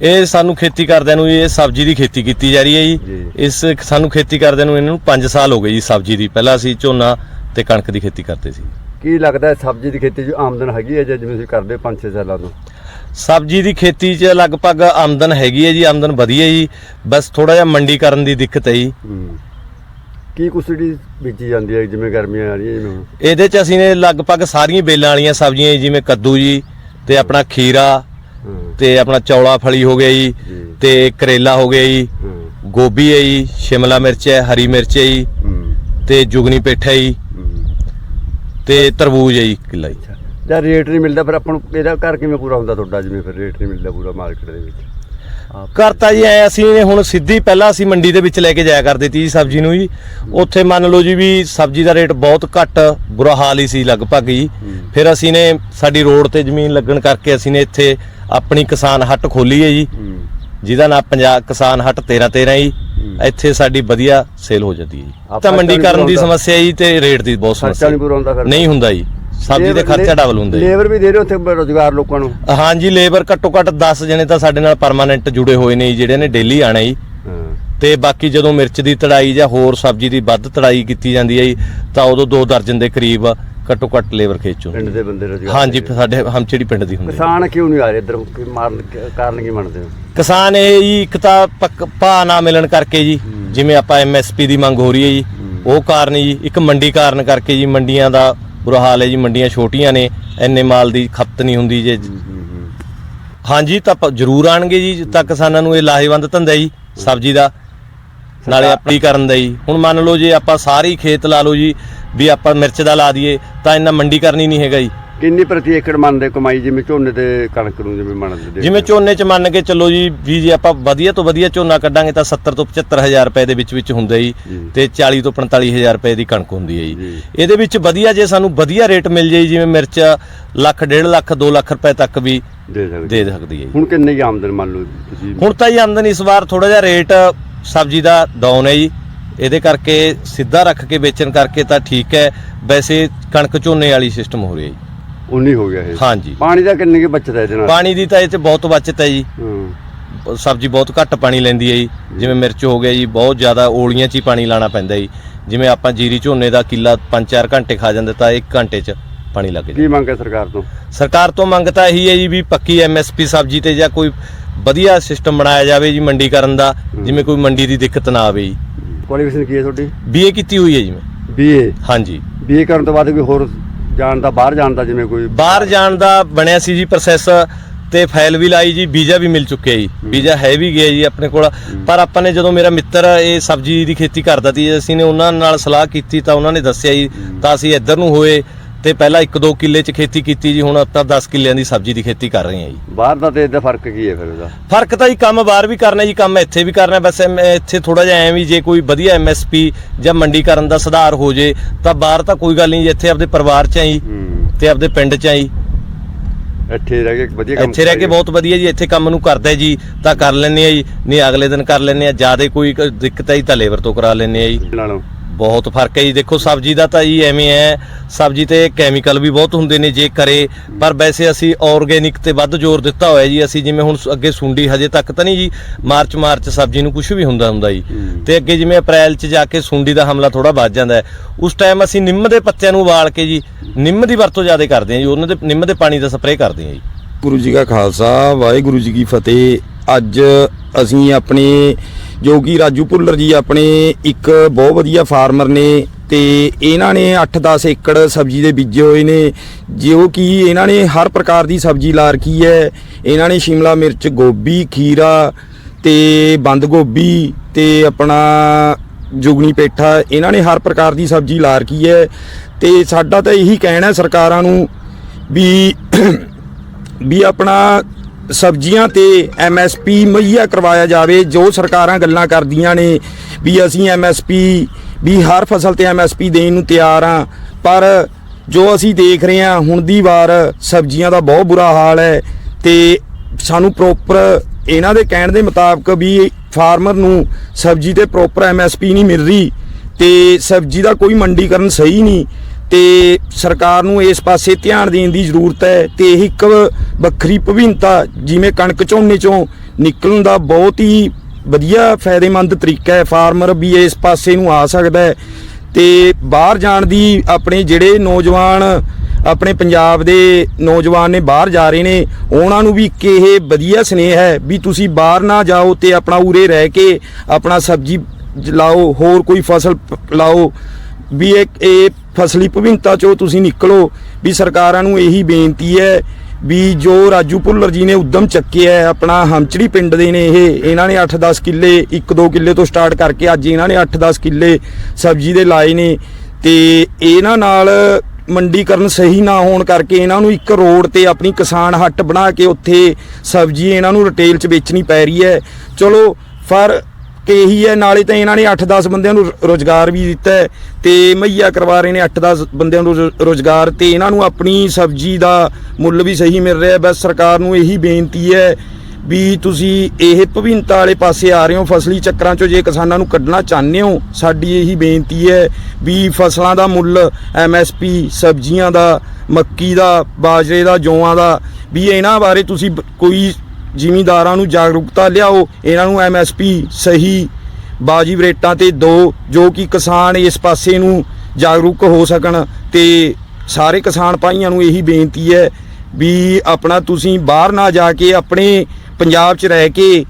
ਇਹ ਸਾਨੂੰ ਖੇਤੀ ਕਰਦਿਆਂ ਨੂੰ ਇਹ ਸਬਜ਼ੀ ਦੀ ਖੇਤੀ ਕੀਤੀ ਜਾ ਰਹੀ ਹੈ ਜੀ। ਇਸ ਸਾਨੂੰ ਖੇਤੀ ਕਰਦਿਆਂ ਨੂੰ ਇਹਨਾਂ ਨੂੰ 5 ਸਾਲ ਹੋ ਗਏ ਜੀ ਸਬਜ਼ੀ ਦੀ। ਪਹਿਲਾਂ ਅਸੀਂ ਝੋਨਾ ਤੇ ਕਣਕ ਦੀ ਖੇਤੀ ਕਰਦੇ ਸੀ। ਕੀ ਲੱਗਦਾ ਸਬਜ਼ੀ ਦੀ ਖੇਤੀ 'ਚ ਆਮਦਨ ਹੈਗੀ ਹੈ ਜਿਵੇਂ ਤੁਸੀਂ ਕਰਦੇ 5-6 ਸਾਲਾਂ ਤੋਂ? ਸਬਜ਼ੀ ਦੀ ਖੇਤੀ 'ਚ ਲਗਭਗ ਆਮਦਨ ਹੈਗੀ ਹੈ ਜੀ ਆਮਦਨ ਵਧੀਆ ਜੀ। ਬਸ ਥੋੜਾ ਜਿਹਾ ਮੰਡੀਕਰਨ ਦੀ ਦਿੱਕਤ ਹੈ ਜੀ। ਕੀ ਕੁਸੜੀ ਬੀਜੀ ਜਾਂਦੀ ਹੈ ਜਿਵੇਂ ਗਰਮੀਆਂ ਆ ਰਹੀਆਂ ਜਿਵੇਂ? ਇਹਦੇ 'ਚ ਅਸੀਂ ਨੇ ਲਗਭਗ ਸਾਰੀਆਂ ਬੇਲਾਂ ਵਾਲੀਆਂ ਸਬਜ਼ੀਆਂ ਜਿਵੇਂ ਕੱਦੂ ਜੀ ਤੇ ਆਪਣਾ ਖੀਰਾ ਤੇ ਆਪਣਾ ਚੌਲਾ ਫਲੀ ਹੋ ਗਿਆ ਜੀ ਤੇ ਕਰੇਲਾ ਹੋ ਗਿਆ ਜੀ ਗੋਭੀ ਹੈ ਜੀ ਸ਼ਿਮਲਾ ਮਿਰਚ ਹੈ ਹਰੀ ਮਿਰਚ ਹੈ ਜੀ ਤੇ ਜੁਗਨੀ ਪੇਠਾ ਜੀ ਤੇ ਤਰਬੂਜ ਹੈ ਜੀ ਕਿੱਲਾ ਜੀ। ਜਾਂ ਰੇਟ ਨਹੀਂ ਮਿਲਦਾ ਫਿਰ ਆਪਾਂ ਨੂੰ ਇਹਦਾ ਘਰ ਕਿਵੇਂ ਪੂਰਾ ਹੁੰਦਾ ਤੁਹਾਡਾ? ਜਿਵੇਂ ਫਿਰ ਰੇਟ ਨਹੀਂ ਮਿਲਦਾ ਪੂਰਾ ਮਾਰਕੀਟ ਦੇ ਵਿੱਚ। ਕਰਤਾ ਜੀ ਐ ਅਸੀਂ ਨੇ ਹੁਣ ਸਿੱਧੀ ਪਹਿਲਾਂ ਅਸੀਂ ਮੰਡੀ ਦੇ ਵਿੱਚ ਲੈ ਕੇ ਜਾਇਆ ਕਰਦੇ ਤੀ ਜੀ ਸਬਜ਼ੀ ਨੂੰ ਜੀ। ਉੱਥੇ ਮੰਨ ਲਓ ਜੀ ਵੀ ਸਬਜ਼ੀ ਦਾ ਰੇਟ ਬਹੁਤ ਘੱਟ ਬੁਰਾ ਹਾਲ ਹੀ ਸੀ ਲਗਭਗ ਜੀ। ਫਿਰ ਅਸੀਂ ਨੇ ਸਾਡੀ ਰੋਡ ਤੇ ਜ਼ਮੀਨ ਲੱਗਣ ਕਰਕੇ ਅਸੀਂ ਨੇ ਇੱਥੇ ਆਪਣੀ ਕਿਸਾਨ ਹੱਟ ਖੋਲੀ ਹੈ ਜੀ। ਜਿਹਦਾ ਨਾਮ ਪੰਜਾਬ ਕਿਸਾਨ ਹੱਟ 13 13 ਜੀ। ਇੱਥੇ ਸਾਡੀ ਵਧੀਆ ਸੇਲ ਹੋ ਜਾਂਦੀ ਹੈ ਜੀ। ਤਾਂ ਮੰਡੀਕਰਨ ਦੀ ਸਮੱਸਿਆ ਜੀ ਤੇ ਰੇਟ ਦੀ ਬਹੁਤ ਸਮੱਸਿਆ ਨਹੀਂ ਹੁੰਦਾ ਜੀ। ਸਬਜ਼ੀ ਤੇ ਖਰਚਾ ਡਬਲ ਹੁੰਦਾ ਲੇਬਰ ਵੀ ਦੇ ਰਹੇ ਹੋ ਉੱਥੇ ਰੋਜ਼ਗਾਰ ਲੋਕਾਂ ਨੂੰ? ਹਾਂਜੀ ਲੇਬਰ ਘੱਟੋ ਘੱਟ 10 ਜਣੇ ਤਾਂ ਸਾਡੇ ਨਾਲ ਪਰਮਾਨੈਂਟ ਜੁੜੇ ਹੋਏ ਨੇ ਜੀ, ਜਿਹੜੇ ਨੇ ਡੇਲੀ ਆਣਾ ਜੀ। ਹਾਂ। ਤੇ ਬਾਕੀ ਜਦੋਂ ਮਿਰਚ ਦੀ ਤੜਾਈ ਜਾਂ ਹੋਰ ਸਬਜ਼ੀ ਦੀ ਵੱਧ ਤੜਾਈ ਕੀਤੀ ਜਾਂਦੀ ਹੈ ਜੀ ਤਾਂ ਉਦੋਂ ਦੋ ਦਰਜਨ ਦੇ ਕਰੀਬ ਘੱਟੋ ਘੱਟ ਲੇਬਰ ਖੇਚੋ। ਪਿੰਡ ਦੇ ਬੰਦੇ ਰੋਜ਼ਗਾਰ ਹਾਂਜੀ ਦੇ। ਸਾਡੇ ਹਮਚੜੀ ਪਿੰਡ ਦੀ ਹੁੰਦੀ ਹੈ। ਕਿਸਾਨ ਕਿਉਂ ਨਹੀਂ ਆ ਰਹੇ ਇੱਧਰ? ਕੀ ਮਾਰਨ ਕਾਰਨ ਕੀ ਮੰਨਦੇ ਹੋ ਕਿਸਾਨ ਇਹ ਜੀ ਇੱਕ ਤਾਂ ਪੱਕ- ਭਾਅ ਨਾ ਮਿਲਣ ਕਰਕੇ ਜੀ ਜਿਵੇਂ ਆਪਾਂ ਐਮਐਸਪੀ ਦੀ ਮੰਗ ਹੋ ਰਹੀ ਹੈ ਜੀ ਉਹ ਕਾਰਨ ਜੀ ਇੱਕ ਮੰਡੀ ਕਾਰਨ ਕਰਕੇ ਜੀ ਮੰਡੀਆਂ ਦਾ ਬੁਰਾ ਹਾਲ ਹੈ ਜੀ ਮੰਡੀਆਂ ਛੋਟੀਆਂ ਨੇ ਐਨੇ ਮਾਲ ਦੀ ਖਪਤ ਨਹੀਂ ਹੁੰਦੀ ਜੇ। ਹਾਂਜੀ ਤਾਂ ਪ- ਜ਼ਰੂਰ ਆਣਗੇ ਜੀ ਤਾਂ ਕਿਸਾਨਾਂ ਨੂੰ ਇਹ ਲਾਹੇਵੰਦ ਧੰਦਾ ਜੀ ਸਬਜ਼ੀ ਦਾ ਨਾਲੇ ਆਪਣੀ ਕਰਨ ਦਾ ਜੀ। ਹੁਣ ਮੰਨ ਲਓ ਜੇ ਆਪਾਂ ਸਾਰੀ ਖੇਤ ਲਾ ਲਓ ਜੀ ਵੀ ਆਪਾਂ ਮਿਰਚ ਦਾ ਲਾ ਦਈਏ ਤਾਂ ਇੰਨਾ ਮੰਡੀ ਕਰਨੀ ਨਹੀਂ ਹੈਗਾ ਜੀ। ਕਿੰਨੀ ਪ੍ਰਤੀ ਏਕੜ ਮੰਨਦੇ ਕਮਾਈ ਜਿਵੇਂ ਝੋਨੇ ਤੇ ਕਣਕ ਨੂੰ ਜਿਵੇਂ ਮੰਨਦੇ ਜਿਵੇਂ ਝੋਨੇ ਚ ਮੰਨ ਕੇ ਚੱਲੋ ਜੀ ਵੀ ਜੇ ਆਪਾਂ ਵਧੀਆ ਤੋਂ ਵਧੀਆ ਝੋਨਾ ਕੱਢਾਂਗੇ ਤਾਂ 70 ਤੋਂ 75000 ਰੁਪਏ ਦੇ ਵਿੱਚ ਵਿੱਚ ਹੁੰਦਾ ਜੀ ਤੇ 40 ਤੋਂ 45000 ਰੁਪਏ ਦੀ ਕਣਕ ਹੁੰਦੀ ਹੈ ਜੀ। ਇਹਦੇ ਵਿੱਚ ਵਧੀਆ ਜੇ ਸਾਨੂੰ ਵਧੀਆ ਰੇਟ ਮਿਲ ਜਾਈ ਜਿਵੇਂ ਮਿਰਚ ਲੱਖ 1.5 ਲੱਖ 2 ਲੱਖ ਰੁਪਏ ਤੱਕ ਵੀ ਦੇ ਸਕਦੀ ਦੇ ਸਕਦੀ ਹੈ ਹੁਣ ਕਿੰਨੀ ਆਮਦਨ ਮੰਨ ਲਓ ਤੁਸੀਂ? ਹੁਣ ਤਾਂ ਜੀ ਆਮਦਨ ਇਸ ਵਾਰ ਥੋੜਾ ਜਿਹਾ ਰੇਟ ਸਬਜ਼ੀ ਦਾ ਡਾਊਨ ਹੈ ਜੀ। ਇਹਦੇ ਕਰਕੇ ਸਿੱਧਾ ਰੱਖ ਕੇ ਵੇਚਣ ਕਰਕੇ ਤਾਂ ਠੀਕ ਹੈ। ਵੈਸੇ ਕਣਕ ਝੋਨੇ ਵਾਲੀ ਸਿਸਟਮ ਹੋ ਰਹੀ ਹੈ 19 ਹੋ ਗਿਆ ਇਹ। ਹਾਂਜੀ। ਪਾਣੀ ਦਾ ਕਿੰਨੇ ਕੀ ਬਚਤ ਇਹਦੇ ਨਾਲ? ਪਾਣੀ ਦੀ ਤਾਂ ਇਹ ਬਹੁਤ ਬਚਤ ਹੈ ਜੀ। ਹੂੰ। ਸਬਜ਼ੀ ਬਹੁਤ ਘੱਟ ਪਾਣੀ ਲੈਂਦੀ ਹੈ ਜੀ। ਜਿਵੇਂ ਮਿਰਚ ਹੋ ਗਿਆ ਜੀ ਬਹੁਤ ਜ਼ਿਆਦਾ ਓਲੀਆਂ 'ਚ ਹੀ ਪਾਣੀ ਲਾਣਾ ਪੈਂਦਾ ਜੀ। ਜਿਵੇਂ ਆਪਾਂ ਜੀਰੀ ਝੋਨੇ ਦਾ ਕਿੱਲਾ 5-4 ਘੰਟੇ ਖਾ ਜਾਂਦਾ ਤਾਂ 1 ਘੰਟੇ 'ਚ ਪਾਣੀ ਲੱਗ ਜਾਂਦਾ। ਕੀ ਮੰਗ ਸਰਕਾਰ ਤੋਂ? ਸਰਕਾਰ ਤੋਂ ਮੰਗ ਤਾਂ ਇਹੀ ਹੈ ਜੀ ਵੀ ਪੱਕੀ ਐਮਐਸਪੀ ਸਬਜ਼ੀ ਤੇ ਜਾਂ ਕੋਈ ਵਧੀਆ ਸਿਸਟਮ ਬਣਾਇਆ ਜਾਵੇ ਜੀ ਮੰਡੀ ਕਰਨ ਦਾ ਜਿਵੇਂ ਕੋਈ ਮੰਡੀ ਦੀ ਦਿੱਕਤ ਨਾ ਆਵੇ ਜੀ। ਕੁਆਲੀਫਿਕੇਸ਼ਨ ਕੀ ਹੈ ਤੁਹਾਡੀ? ਬੀਏ ਕੀਤੀ ਹੋਈ ਹੈ ਜੀ ਮੈਂ। ਬੀਏ ਹਾਂਜੀ। ਬੀਏ ਕਰਨ ਤੋਂ ਬਾਅਦ ਕੋਈ ਹੋਰ ਜਾਣ ਦਾ ਬਾਹਰ ਜਾਣ ਦਾ ਜਿਵੇਂ ਕੋਈ ਬਾਹਰ ਜਾਣ ਦਾ ਬਣਿਆ ਸੀ ਜੀ ਪ੍ਰੋਸੈਸ ਤੇ ਫਾਈਲ ਵੀ ਲਾਈ ਜੀ ਵੀਜ਼ਾ ਵੀ ਮਿਲ ਚੁੱਕਿਆ ਜੀ। ਵੀਜ਼ਾ ਹੈ ਵੀ ਗਿਆ ਜੀ ਆਪਣੇ ਕੋਲ। ਪਰ ਆਪਾਂ ਨੇ ਜਦੋਂ ਮੇਰਾ ਮਿੱਤਰ ਇਹ ਸਬਜ਼ੀ ਦੀ ਖੇਤੀ ਕਰਦਾ ਸੀ ਅਸੀਂ ਨੇ ਉਹਨਾਂ ਨਾਲ ਸਲਾਹ ਕੀਤੀ ਤਾਂ ਉਹਨਾਂ ਨੇ ਦੱਸਿਆ ਜੀ ਤਾਂ ਅਸੀਂ ਇੱਧਰ ਨੂੰ ਹੋਏ। ਤੇ ਪਹਿਲਾਂ 1-2 ਕਿੱਲੇ 'ਚ ਖੇਤੀ ਕੀਤੀ ਜੀ ਹੁਣ ਆਪਾਂ 10 ਕਿੱਲਿਆਂ ਦੀ ਸਬਜ਼ੀ ਦੀ ਖੇਤੀ ਕਰ ਰਹੇ ਹਾਂ ਜੀ। ਬਾਹਰ ਦਾ ਤੇ ਇਹਦਾ ਫ਼ਰਕ ਕੀ ਹੈ ਫਿਰ ਉਹਦਾ? ਫ਼ਰਕ ਤਾਂ ਜੀ ਕੰਮ ਬਾਹਰ ਵੀ ਕਰਨਾ ਜੀ ਕੰਮ ਇੱਥੇ ਵੀ ਕਰਨਾ ਬਸ ਇੱਥੇ ਥੋੜਾ ਜਿਹਾ ਐ ਵੀ ਜੇ ਕੋਈ ਵਧੀਆ ਐਮਐਸਪੀ ਜਾਂ ਮੰਡੀਕਰਨ ਦਾ ਸੁਧਾਰ ਹੋ ਜੇ ਤਾਂ ਬਾਹਰ ਤਾਂ ਕੋਈ ਗੱਲ ਨਹੀਂ ਜੀ ਇੱਥੇ ਆਪਦੇ ਪਰਿਵਾਰ 'ਚ ਆਈ ਤੇ ਆਪਦੇ ਪਿੰਡ 'ਚ ਆਈ। ਇੱਥੇ ਰਹਿ ਕੇ ਵਧੀਆ ਕੰਮ ਇੱਥੇ ਰਹਿ ਕੇ ਬਹੁਤ ਵਧੀਆ ਜੀ ਇੱਥੇ ਕੰਮ ਨੂੰ ਕਰਦਾ ਜੀ ਤਾਂ ਕਰ ਲੈਂਦੇ ਆ ਜੀ ਨਹੀਂ ਅਗਲੇ ਦਿਨ ਕਰ ਲੈਂਦੇ ਆ ਜ਼ਿਆਦਾ ਕੋਈ ਦਿੱਕਤ ਆਈ ਤਾਂ ਲੇਬਰ ਤੋਂ ਕਰਾ ਲੈਂਦੇ ਆ ਜੀ। ਨਾਲੋਂ। ਬਹੁਤ ਫ਼ਰਕ ਹੈ ਜੀ। ਦੇਖੋ ਸਬਜ਼ੀ ਦਾ ਤਾਂ ਜੀ ਐਵੇਂ ਹੈ ਸਬਜ਼ੀ ਤੇ ਕੈਮੀਕਲ ਵੀ ਬਹੁਤ ਹੁੰਦੇ ਨੇ ਜੇ ਕਰੇ ਪਰ ਵੈਸੇ ਅਸੀਂ ਆਰਗੇਨਿਕ ਤੇ ਵੱਧ ਜ਼ੋਰ ਦਿੱਤਾ ਹੋਇਆ ਜੀ। ਅਸੀਂ ਜਿਵੇਂ ਹੁਣ ਅੱਗੇ ਸੁੰਡੀ ਹਜੇ ਤੱਕ ਤਾਂ ਨਹੀਂ ਜੀ ਮਾਰਚ ਮਾਰਚ ਸਬਜ਼ੀ ਨੂੰ ਕੁਝ ਵੀ ਹੁੰਦਾ ਹੁੰਦਾ ਜੀ। ਤੇ ਅੱਗੇ ਜਿਵੇਂ ਅਪ੍ਰੈਲ 'ਚ ਜਾ ਕੇ ਸੁੰਡੀ ਦਾ ਹਮਲਾ ਥੋੜਾ ਵੱਧ ਜਾਂਦਾ ਹੈ। ਉਸ ਟਾਈਮ ਅਸੀਂ ਨਿੰਮ ਦੇ ਪੱਤਿਆਂ ਨੂੰ ਉਬਾਲ ਕੇ ਜੀ ਨਿੰਮ ਦੀ ਵਰਤੋਂ ਜ਼ਿਆਦਾ ਕਰਦੇ ਹਾਂ ਜੀ। ਉਹਨਾਂ ਦੇ ਨਿੰਮ ਦੇ ਪਾਣੀ ਦਾ ਸਪਰੇਅ ਕਰਦੇ ਹਾਂ ਜੀ। ਗੁਰੂ ਜੀ ਕਾ ਖਾਲਸਾ ਵਾਹਿਗੁਰੂ ਜੀ ਕੀ ਫਤਿਹ। ਅੱਜ ਅਸੀਂ ਆਪਣੇ ਜੋ ਕਿ ਰਾਜੂ ਭੁੱਲਰ ਜੀ ਆਪਣੇ ਇੱਕ ਬਹੁਤ ਵਧੀਆ ਫਾਰਮਰ ਨੇ ਤੇ ਇਹਨਾਂ ਨੇ 8-10 ਏਕੜ ਸਬਜ਼ੀ ਦੇ ਬੀਜੇ ਹੋਏ ਨੇ, ਜੋ ਕਿ ਇਹਨਾਂ ਨੇ ਹਰ ਪ੍ਰਕਾਰ ਦੀ ਸਬਜ਼ੀ ਲਾ ਰੱਖੀ ਹੈ। ਇਹਨਾਂ ਨੇ ਸ਼ਿਮਲਾ ਮਿਰਚ, ਗੋਭੀ, ਖੀਰਾ ਤੇ ਬੰਦ ਗੋਭੀ ਤੇ ਆਪਣਾ ਜੁਗਨੀ ਪੇਠਾ, ਇਹਨਾਂ ਨੇ ਹਰ ਪ੍ਰਕਾਰ ਦੀ ਸਬਜ਼ੀ ਲਾ ਰੱਖੀ ਹੈ। ਤੇ ਸਾਡਾ ਤਾਂ ਇਹੀ ਕਹਿਣਾ ਸਰਕਾਰਾਂ ਨੂੰ ਵੀ ਵੀ ਆਪਣਾ ਸਬਜ਼ੀਆਂ ਤੇ ਐਮਐਸਪੀ ਮੁਹੱਈਆ ਕਰਵਾਇਆ ਜਾਵੇ, ਜੋ ਸਰਕਾਰਾਂ ਗੱਲਾਂ ਕਰਦੀਆਂ ਨੇ ਵੀ ਅਸੀਂ ਐਮਐਸਪੀ ਵੀ ਹਰ ਫਸਲ ਤੇ ਐਮਐਸਪੀ ਦੇਣ ਨੂੰ ਤਿਆਰ ਆ ਪਰ ਜੋ ਅਸੀਂ ਦੇਖ ਰਹੇ ਹਾਂ, ਹੁਣ ਦੀ ਵਾਰ ਸਬਜ਼ੀਆਂ ਦਾ ਬਹੁਤ ਬੁਰਾ ਹਾਲ ਹੈ ਤੇ ਸਾਨੂੰ ਪ੍ਰੋਪਰ ਇਹਨਾਂ ਦੇ ਕਹਿਣ ਦੇ ਮੁਤਾਬਕ ਵੀ ਫਾਰਮਰ ਨੂੰ ਸਬਜ਼ੀ ਤੇ ਪ੍ਰੋਪਰ ਐਮਐਸਪੀ ਨਹੀਂ ਮਿਲ ਰਹੀ ਤੇ ਸਬਜ਼ੀ ਦਾ ਕੋਈ ਮੰਡੀਕਰਨ ਸਹੀ ਨਹੀਂ। ਤੇ ਸਰਕਾਰ ਨੂੰ ਇਸ ਪਾਸੇ ਧਿਆਨ ਦੇਣ ਦੀ ਜ਼ਰੂਰਤ ਹੈ ਤੇ ਇਹ ਇੱਕ ਵੱਖਰੀ ਭਵਿੰਤਾ ਜਿਵੇਂ ਕਣਕ ਝੋਨੇ ਚੋਂ ਨਿਕਲਣ ਦਾ ਬਹੁਤ ਹੀ ਵਧੀਆ ਫਾਇਦੇਮੰਦ ਤਰੀਕਾ ਹੈ। ਫਾਰਮਰ ਵੀ ਇਸ ਪਾਸੇ ਨੂੰ ਆ ਸਕਦਾ ਹੈ ਤੇ ਬਾਹਰ ਜਾਣ ਦੀ ਆਪਣੇ ਜਿਹੜੇ ਨੌਜਵਾਨ ਆਪਣੇ ਪੰਜਾਬ ਦੇ ਨੌਜਵਾਨ ਨੇ ਬਾਹਰ ਜਾ ਰਹੇ ਨੇ, ਉਹਨਾਂ ਨੂੰ ਵੀ ਇੱਕ ਇਹ ਵਧੀਆ ਸਨੇਹ ਹੈ ਵੀ ਤੁਸੀਂ ਬਾਹਰ ਨਾ ਜਾਓ ਤੇ ਆਪਣਾ ਉਰੇ ਰਹਿ ਕੇ ਆਪਣਾ ਸਬਜ਼ੀ ਲਾਓ, ਹੋਰ ਕੋਈ ਫਸਲ ਲਾਓ। ਵੀ ਇੱਕ ਇਹ ਫਸਲੀ ਭਵਿੰਤਾ ਚੋਂ ਤੁਸੀਂ ਨਿਕਲੋ ਵੀ ਸਰਕਾਰਾਂ ਨੂੰ ਇਹੀ ਬੇਨਤੀ ਹੈ ਵੀ ਜੋ ਰਾਜੂ ਭੁੱਲਰ ਜੀ ਨੇ ਉਦਮ ਚੱਕਿਆ ਹੈ, ਆਪਣਾ ਹਮਚੜੀ ਪਿੰਡ ਦੇ ਨੇ ਇਹ, ਇਹਨਾਂ ਨੇ 8-10 ਕਿੱਲੇ 1-2 ਕਿੱਲੇ ਤੋਂ ਸਟਾਰਟ ਕਰਕੇ ਅੱਜ ਇਹਨਾਂ ਨੇ 8-10 ਕਿੱਲੇ ਸਬਜ਼ੀ ਦੇ ਲਾਏ ਨੇ ਤੇ ਇਹਨਾਂ ਨਾਲ ਮੰਡੀਕਰਨ ਸਹੀ ਨਾ ਹੋਣ ਕਰਕੇ ਇਹਨਾਂ ਨੂੰ ਇੱਕ ਰੋਡ ਤੇ ਆਪਣੀ ਕਿਸਾਨ ਹੱਟ ਬਣਾ ਕੇ ਉੱਥੇ ਸਬਜ਼ੀ ਇਹਨਾਂ ਨੂੰ ਰਿਟੇਲ 'ਚ ਵੇਚਣੀ ਪੈ ਰਹੀ ਹੈ। ਚਲੋ, ਫਰ ਕਿ ਇਹੀ ਹੈ, ਨਾਲੇ ਤਾਂ ਇਹਨਾਂ ਨੇ 8-10 ਬੰਦਿਆਂ ਨੂੰ ਰੁ- ਰੁਜ਼ਗਾਰ ਵੀ ਦਿੱਤਾ ਹੈ ਤੇ ਮਹੱਈਆ ਕਰਵਾ ਰਹੇ ਨੇ 8-10 ਬੰਦਿਆਂ ਨੂੰ ਰੁ- ਰੁਜ਼ਗਾਰ ਤੇ ਇਹਨਾਂ ਨੂੰ ਆਪਣੀ ਸਬਜ਼ੀ ਦਾ ਮੁੱਲ ਵੀ ਸਹੀ ਮਿਲ ਰਿਹਾ ਬਸ ਸਰਕਾਰ ਨੂੰ ਇਹੀ ਬੇਨਤੀ ਹੈ ਵੀ ਤੁਸੀਂ ਇਹ ਭਵਿੰਤਾ ਵਾਲੇ ਪਾਸੇ ਆ ਰਹੇ ਹੋ, ਫਸਲੀ ਚੱਕਰਾਂ ਚੋਂ ਜੇ ਕਿਸਾਨਾਂ ਨੂੰ ਕੱਢਣਾ ਚਾਹੁੰਦੇ ਹੋ, ਸਾਡੀ ਇਹੀ ਬੇਨਤੀ ਹੈ ਵੀ ਫਸਲਾਂ ਦਾ ਮੁੱਲ ਐਮਐਸਪੀ ਸਬਜ਼ੀਆਂ ਦਾ, ਮੱਕੀ ਦਾ, ਬਾਜਰੇ ਦਾ, ਜੌਆਂ ਦਾ, ਵੀ ਇਹਨਾਂ ਬਾਰੇ ਤੁਸੀਂ ਕੋਈ ਜ਼ਿਮੀਂਦਾਰਾਂ ਨੂੰ ਜਾਗਰੂਕਤਾ ਲਿਆਓ। ਇਹਨਾਂ ਨੂੰ ਐਮਐਸਪੀ ਸਹੀ ਬਾਜੀਬ ਰੇਟਾਂ ਤੇ ਦੋ, ਜੋ ਕਿ ਕਿਸਾਨ ਇਸ ਪਾਸੇ ਨੂੰ ਜਾਗਰੂਕ ਹੋ ਸਕਣ। ਤੇ ਸਾਰੇ ਕਿਸਾਨ ਭਾਈਆਂ ਨੂੰ ਇਹੀ ਬੇਨਤੀ ਹੈ ਵੀ ਆਪਣਾ ਤੁਸੀਂ ਬਾਹਰ ਨਾ ਜਾ ਕੇ ਆਪਣੇ ਪੰਜਾਬ 'ਚ ਰਹਿ ਕੇ